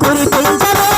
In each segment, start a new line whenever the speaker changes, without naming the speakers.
করে
তুলছে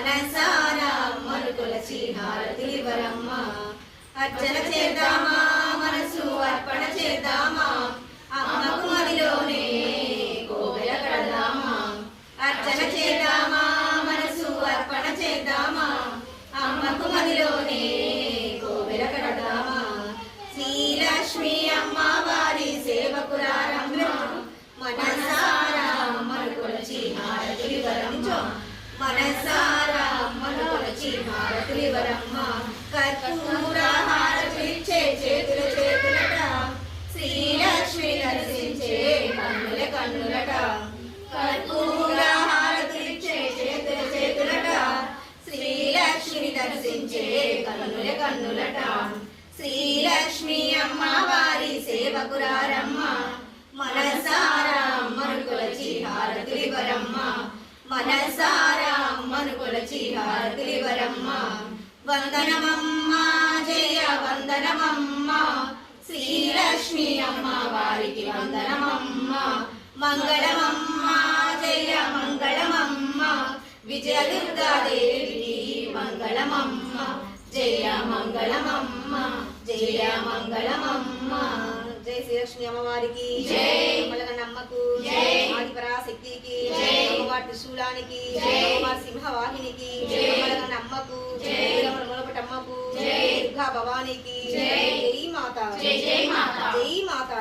మనసారా మరుకుల హారతిలివరమ్మ అర్చన చేద్దామా మనసు అర్పణ చేద్దామా వారి సేవకురారమ్మ. మనసారా అమ్మను కొలచి హారతులివరమ్మ మనసారా అమ్మను కొలచి హారతులివరమ్మ వందనమమ్మ జయ వందనమమ్మ. శ్రీలక్ష్మి అమ్మ వారికి వందనమమ్మ. మంగళమమ్మ జయ మంగళమమ్మ. విజయదుర్గాదేవి మంగళమమ్మ. జయ మంగళమమ్మ. జయ మంగళమమ్మ జయ
శ్రీలక్ష్మి అమ్మవారికి కమలగన్నమ్మకు ఆదిపరాశక్తికి అమ్మవారి త్రిశూలానికి అమ్మవారి సింహవాహినికి కమలగన్నమ్మకు మూలపటమ్మకు దుర్గా భవానికి జై. మాత.
జై మాత.
జై మాత.